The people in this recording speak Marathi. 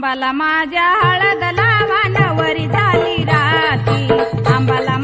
आंबाला माझ्या हळद लावा नवरी झाली राती आंबाला